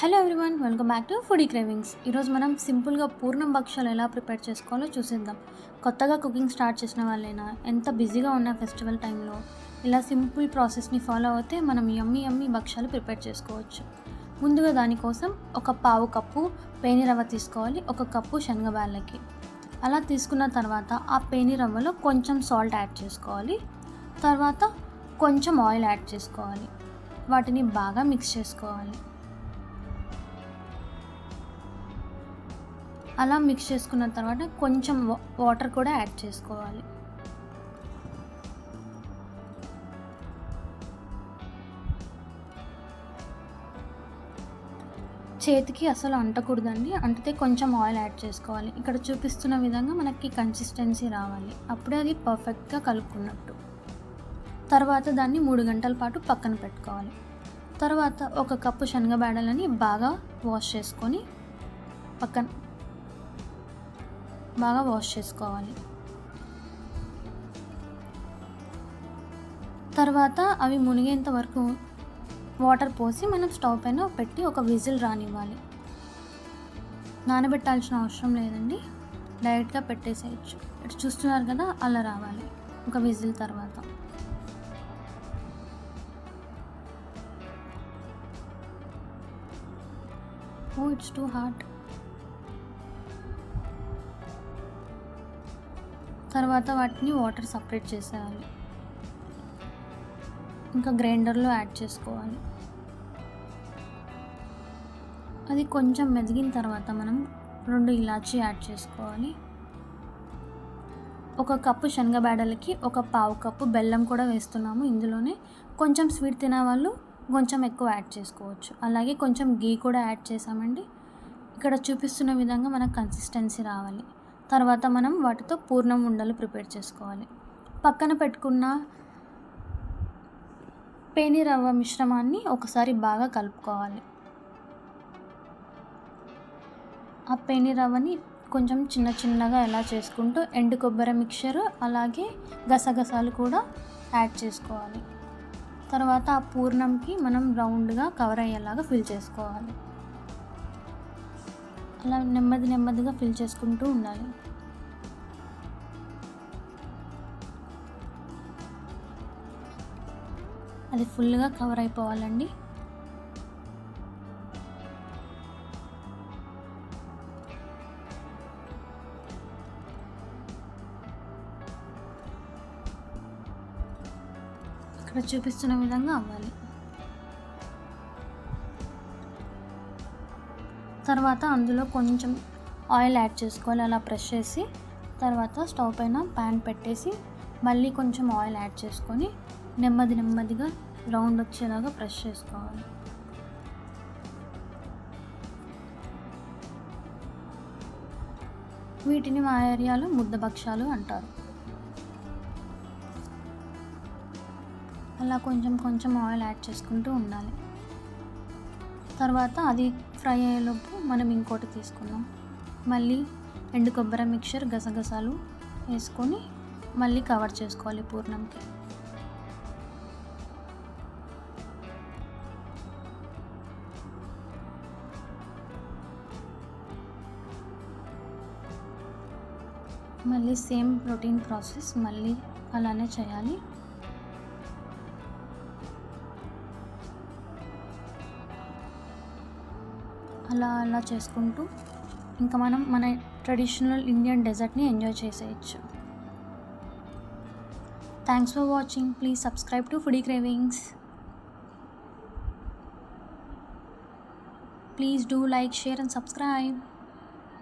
Hello everyone welcome back to foodie cravings ఈరోజు మనం సింపుల్గా పూర్ణం భక్ష్యాలు ఎలా ప్రిపేర్ చేసుకోవాలో చూసేద్దాం. కొత్తగా కుకింగ్ స్టార్ట్ చేసిన వాళ్ళైనా ఎంత బిజీగా ఉన్న ఫెస్టివల్ టైంలో ఇలా సింపుల్ ప్రాసెస్ని ఫాలో అవుతే మనం యమ్మీ యమ్మీ భక్ష్యాలు ప్రిపేర్ చేసుకోవచ్చు. ముందుగా దానికోసం ఒక పావు కప్పు పేని రవ్వ తీసుకోవాలి ఒక కప్పు శనగబాళ్ళకి అలా తీసుకున్న తర్వాత ఆ పేని రవ్వలో కొంచెం సాల్ట్ యాడ్ చేసుకోవాలి తర్వాత కొంచెం ఆయిల్ యాడ్ చేసుకోవాలి. వాటిని బాగా మిక్స్ చేసుకోవాలి. అలా మిక్స్ చేసుకున్న తర్వాత కొంచెం వా- వాటర్ కూడా యాడ్ చేసుకోవాలి. చేతికి అసలు అంటకూడదండి. అంటితే కొంచెం ఆయిల్ యాడ్ చేసుకోవాలి. ఇక్కడ చూపిస్తున్న విధంగా మనకి కన్సిస్టెన్సీ రావాలి. అప్పుడే అది పర్ఫెక్ట్గా కలుపుకున్నట్టు. తర్వాత దాన్ని మూడు గంటల పాటు పక్కన పెట్టుకోవాలి. తర్వాత ఒక కప్పు శనగబేడలని బాగా వాష్ చేసుకొని పక్కన బాగా వాష్ చేసుకోవాలి. తర్వాత అవి మునిగేంత వరకు వాటర్ పోసి మనం స్టవ్ పైన పెట్టి ఒక విజిల్ రానివ్వాలి. నానబెట్టాల్సిన అవసరం లేదండి. డైరెక్ట్గా పెట్టేసేయచ్చు. ఇటు చూస్తున్నారు కదా అలా రావాలి ఒక విజిల్ తర్వాత. ఓ ఇట్స్ టూ హార్ట్ తర్వాత వాటిని వాటర్ సపరేట్ చేసేయాలి. ఇంకా గ్రైండర్లో యాడ్ చేసుకోవాలి. అది కొంచెం మెదిగిన తర్వాత మనం రెండు ఇలాచీ యాడ్ చేసుకోవాలి. ఒక కప్పు శనగబేడలకి ఒక పావు కప్పు బెల్లం కూడా వేస్తున్నాము ఇందులోనే. కొంచెం స్వీట్ తినే వాళ్ళు కొంచెం ఎక్కువ యాడ్ చేసుకోవచ్చు. అలాగే కొంచెం గీ కూడా యాడ్ చేసామండి ఇక్కడ చూపిస్తున్న విధంగా మనకు కన్సిస్టెన్సీ రావాలి. తర్వాత మనం వాటితో పూర్ణం ఉండలు ప్రిపేర్ చేసుకోవాలి. పక్కన పెట్టుకున్న పేని రవ్వ మిశ్రమాన్ని ఒకసారి బాగా కలుపుకోవాలి. ఆ పేని రవ్వని కొంచెం చిన్న చిన్నగా ఎలా చేసుకుంటూ ఎండు కొబ్బరి మిక్చర్ అలాగే గసగసాలు కూడా యాడ్ చేసుకోవాలి. తర్వాత ఆ పూర్ణంకి మనం రౌండ్గా కవర్ అయ్యేలాగా ఫిల్ చేసుకోవాలి. అలా నెమ్మది నెమ్మదిగా ఫిల్ చేసుకుంటూ ఉండాలి. అది ఫుల్గా కవర్ అయిపోవాలండి. ఇక్కడ చూపిస్తున్న విధంగా అవ్వాలి. తర్వాత అందులో కొంచెం ఆయిల్ యాడ్ చేసుకోవాలి. అలా ప్రెష్ చేసి తర్వాత స్టవ్ పైన ప్యాన్ పెట్టేసి మళ్ళీ కొంచెం ఆయిల్ యాడ్ చేసుకొని నెమ్మది నెమ్మదిగా రౌండ్ వచ్చేలాగా ప్రెష్ చేసుకోవాలి. వీటిని మా ఏరియాలో ముద్దభక్షాలు అంటారు. అలా కొంచెం కొంచెం ఆయిల్ యాడ్ చేసుకుంటూ ఉండాలి. తర్వాత అది ఫ్రై అయ్యేలోపు మనం ఇంకోటి తీసుకుందాం. మళ్ళీ ఎండు కొబ్బరి మిక్చర్ గసగసాలు వేసుకొని మళ్ళీ కవర్ చేసుకోవాలి పూర్ణంకి. మళ్ళీ సేమ్ ప్రోటీన్ ప్రాసెస్ మళ్ళీ అలానే చేయాలి. అలా అలా చేసుకుంటూ ఇంకా మనం మన ట్రెడిషనల్ ఇండియన్ డెజర్ట్ని ఎంజాయ్ చేసేయచ్చు. Thanks for watching please subscribe to foodie cravings please do like share and subscribe